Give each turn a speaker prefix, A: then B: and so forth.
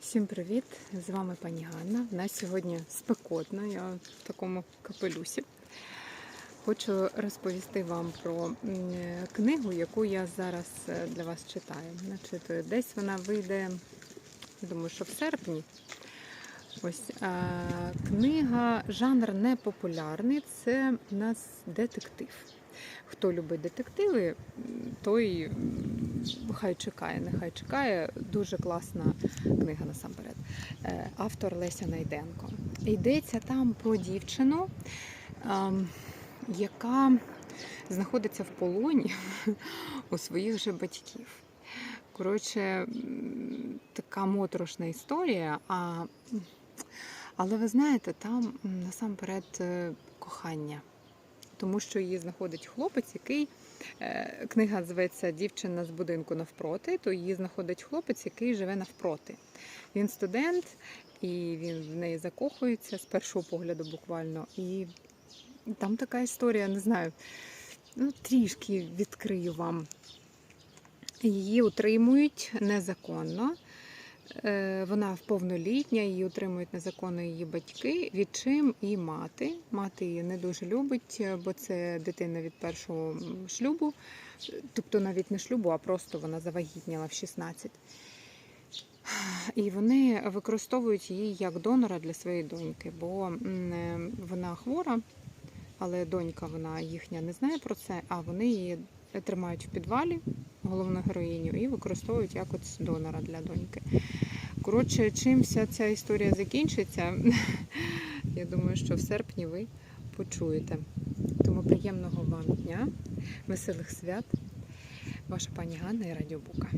A: Всім привіт! З вами пані Ганна. У нас сьогодні спекотно, я в такому капелюсі. Хочу розповісти вам про книгу, яку я зараз е, для вас читаю. Значить, десь вона вийде, думаю, що в серпні. Ось книга, жанр непопулярний, це у нас детектив. Хто любить детективи, той хай чекає, нехай чекає. Дуже класна книга насамперед. Е, Автор Леся Найденко. Йдеться там про дівчину, ем, яка знаходиться в полоні у своїх же батьків. Коротше, така моторошна історія. А, але ви знаєте, там насамперед е, кохання. Тому що її знаходить хлопець, який е, книга зветься Дівчина з будинку навпроти, то її знаходить хлопець, який живе навпроти. Він студент, і він в неї закохується з першого погляду буквально. І там така історія, не знаю, ну, трішки відкрию вам. Її утримують незаконно. Е, Вона повнолітня, її утримують незаконно її батьки, відчим і мати. Мати її не дуже любить, бо це дитина від першого шлюбу, тобто навіть не шлюбу, а просто вона завагітніла в 16. І вони використовують її як донора для своєї доньки, бо е, вона хвора, але донька вона їхня не знає про це, а вони її тримають в підвалі, головну героїню, і використовують як от донора для доньки. Коротше, чим вся ця історія закінчиться, я думаю, що в серпні ви почуєте. Тому приємного вам дня, веселих свят. Ваша пані Ганна і Радіо Бука.